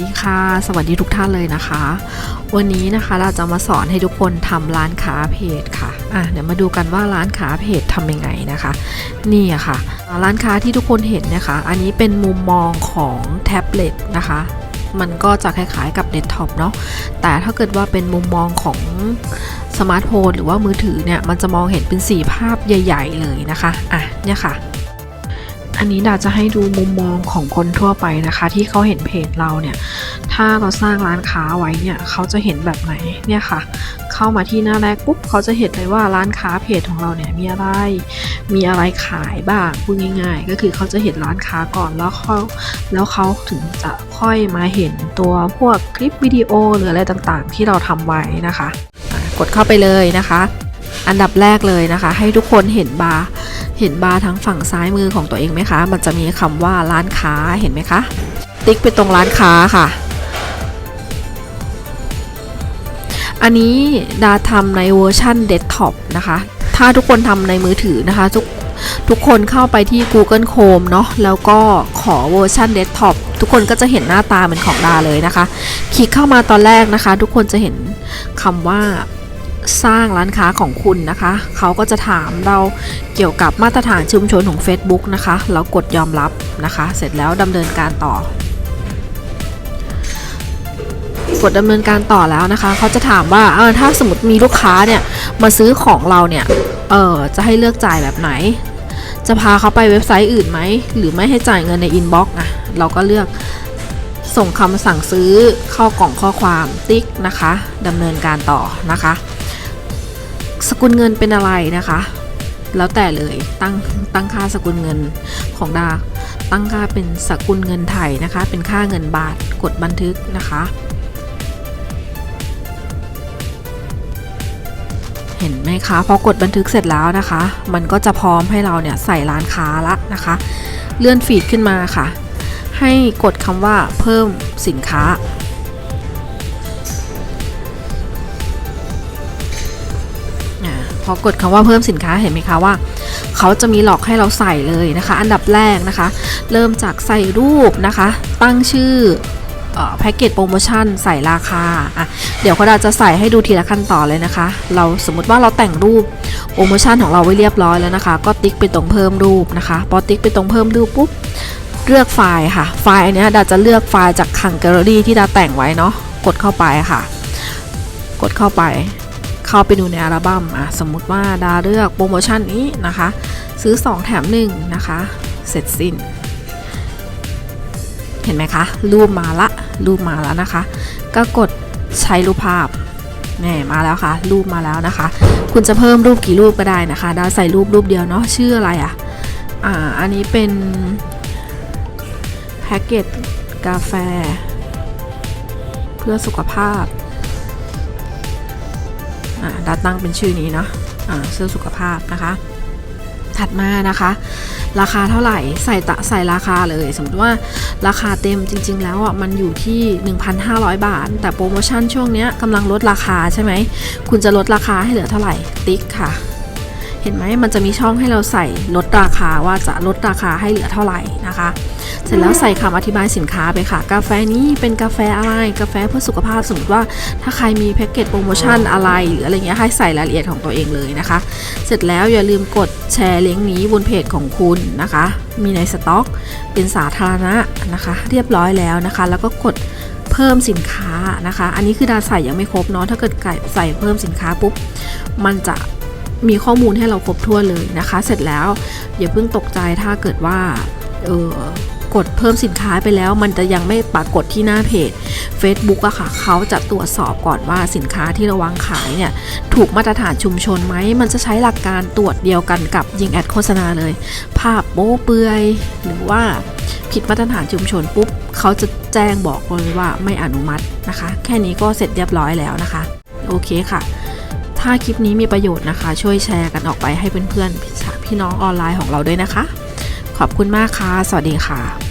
ดีค่ะ สวัสดีทุกท่านเลยนะคะ วันนี้นะคะเราจะมาสอนให้ทุกคนทำร้านค้าเพจค่ะอะเดี๋ยวมาดูกันว่าร้านค้าเพจทำยังไงนะคะ นี่อะค่ะ ร้านค้าที่ทุกคนเห็นนะคะ อันนี้เป็นมุมมองของแท็บเล็ตนะคะมันก็จะคล้ายๆกับเดสก์ท็อปเนาะ แต่ถ้าเกิดว่าเป็นมุมมองของสมาร์ทโฟนหรือว่ามือถือเนี่ย มันจะมองเห็นเป็นสีภาพใหญ่ ๆ เลยนะคะ อะ เนี่ยค่ะ อันนี้ดาจะให้ดูมุมมองของคนทั่วไปนะคะ ที่เขาเห็นเพจเราเนี่ย ถ้าเราสร้างร้านค้าไว้เนี่ยเขาจะเห็นแบบไหนเนี่ยค่ะ เข้ามาที่หน้าแรกปุ๊บเขาจะเห็นเลยว่าร้านค้าเพจของเราเนี่ยมีอะไร มีอะไรขายบ้างพูดง่าย ๆ ก็คือเขาจะเห็นร้านค้าก่อนแล้วเขาแล้วเขาถึงจะค่อยมาเห็นตัวพวกคลิปวิดีโอหรืออะไรต่างๆ ที่เราทำไว้นะคะอะกดเข้าไปเลยนะคะ อันดับแรกเลยนะคะ ให้ทุกคนเห็นบาร์ เห็นบาร์ทั้งฝั่งซ้ายมือของตัวเองไหมคะ มันจะมีคำว่าร้านค้าเห็นไหมคะ ติ๊กไปตรงร้านค้าค่ะ อันนี้ดาทำในเวอร์ชันเดสก์ท็อปนะคะ ถ้าทุกคนทำในมือถือนะคะทุกทุกคนเข้าไปที่ Google Chrome เนาะแล้วก็ขอเวอร์ชันเดสก์ท็อปทุกคนก็จะเห็นหน้าตาเหมือนของดาเลยนะคะ คลิกเข้ามาตอนแรกนะคะ ทุกคนจะเห็นคำว่า สร้างร้านค้าของคุณนะคะ เขาก็จะถามเราเกี่ยวกับมาตรฐานชุมชนของ Facebook นะคะแล้วกดยอมรับนะคะ เสร็จแล้วดำเนินการต่อ กดดำเนินการต่อแล้วนะคะ เขาจะถามว่าเออถ้าสมมติมีลูกค้าเนี่ยมาซื้อของเราเนี่ยเออจะให้เลือกจ่ายแบบไหน จะพาเขาไปเว็บไซต์อื่นไหม หรือไม่ให้จ่ายเงินในอินบ็อกซ์อะเราก็เลือกส่งคำสั่งซื้อเข้ากล่องข้อความติ๊กนะคะดำเนินการต่อนะคะ สกุลเงินเป็นอะไรนะคะ แล้วแต่เลยตั้งตั้งค่าสกุลเงินของดา ตั้งค่าเป็นสกุลเงินไทยนะคะ เป็นค่าเงินบาทกดบันทึกนะคะ เห็นไหมคะพอกดบันทึกเสร็จแล้วนะคะ มันก็จะพร้อมให้เราเนี่ยใส่ร้านค้าละนะคะ เลื่อนฟีดขึ้นมาค่ะ ให้กดคำว่าเพิ่มสินค้า พอกดคำว่าเพิ่มสินค้าเห็นไหมคะว่าเขาจะมีหลอกให้เราใส่เลยนะคะ อันดับแรกนะคะ เริ่มจากใส่รูปนะคะ ตั้งชื่อแพ็กเกจโปรโมชั่นใส่ราคาอะเดี๋ยวเขาจะใส่ให้ดูทีละขั้นตอนเลยนะคะ เราสมมติว่าเราแต่งรูปโปรโมชั่นของเราไว้เรียบร้อยแล้วนะคะ ก็ติ๊กไปตรงเพิ่มรูปนะคะ พอติ๊กไปตรงเพิ่มรูปปุ๊บเลือกไฟล์ค่ะ ไฟล์อันเนี้ยดาจะเลือกไฟล์จากคังแกลเลอรี่ที่ดาแต่งไว้เนาะกดเข้าไปค่ะ กดเข้าไป เข้าไปดูในอัลบั้มอะสมมุติว่าดาเลือกโปรโมชั่นนี้นะคะ ซื้อ 2 แถม 1 นะคะ เสร็จสิ้น เห็นไหมคะ รูปมาละรูปมาแล้วนะคะ ก็กดใช้รูปภาพแน่มาแล้วค่ะ รูปมาแล้วนะคะ คุณจะเพิ่มรูปกี่รูปก็ได้นะคะดาใส่รูปรูปเดียวเนาะชื่ออะไรอะอ่าอันนี้เป็นแพ็กเกจกาแฟ เพื่อสุขภาพ ดาตั้งเป็นชื่อนี้เนาะเสื้อสุขภาพนะคะ ถัดมานะคะ ราคาเท่าไหร่ใส่ตะใส่ราคาเลย สมมติว่าราคาเต็มจริง ๆ แล้วอะมันอยู่ที่ 1,500 บาท แต่โปรโมชั่นช่วงเนี้ยกำลังลดราคาใช่ไหม คุณจะลดราคาให้เหลือเท่าไหร่ติ๊กค่ะ เห็นไหมมันจะมีช่องให้เราใส่ลดราคาว่าจะลดราคาให้เหลือเท่าไหร่นะคะ เสร็จแล้วใส่คำอธิบายสินค้าไปค่ะ กาแฟนี้เป็นกาแฟอะไรกาแฟเพื่อสุขภาพสมมติว่า ถ้าใครมีแพ็กเกจโปรโมชั่นอะไรหรืออะไรเงี้ยให้ใส่รายละเอียดของตัวเองเลยนะคะ เสร็จแล้วอย่าลืมกดแชร์ลิงก์นี้บนเพจของคุณนะคะ มีในสต็อก เป็นสาธารณะนะคะ เรียบร้อยแล้วนะคะ แล้วก็กดเพิ่มสินค้านะคะ อันนี้คือดาใส่ยังไม่ครบเนาะถ้าเกิดใส่เพิ่มสินค้าปุ๊บมันจะ มีข้อมูลให้เราครบถ้วนเลยนะคะ เสร็จแล้วอย่าเพิ่งตกใจถ้าเกิดว่าเออกดเพิ่มสินค้าไปแล้ว มันจะยังไม่ปรากฏที่หน้าเพจ Facebook อะค่ะเขาจะตรวจสอบก่อนว่าสินค้าที่เราวางขายเนี่ย ถูกมาตรฐานชุมชนไหม มันจะใช้หลักการตรวจเดียวกันกับยิงแอดโฆษณาเลย ภาพโป๊เปลือยหรือว่าผิดมาตรฐานชุมชนปุ๊บเขาจะแจ้งบอกเลยว่าไม่อนุมัตินะคะ แค่นี้ก็เสร็จเรียบร้อยแล้วนะคะ โอเคค่ะ ถ้าคลิปนี้มีประโยชน์นะคะ ช่วยแชร์กันออกไปให้เพื่อนๆพี่น้องออนไลน์ของเราด้วยนะคะ ขอบคุณมากค่ะ สวัสดีค่ะ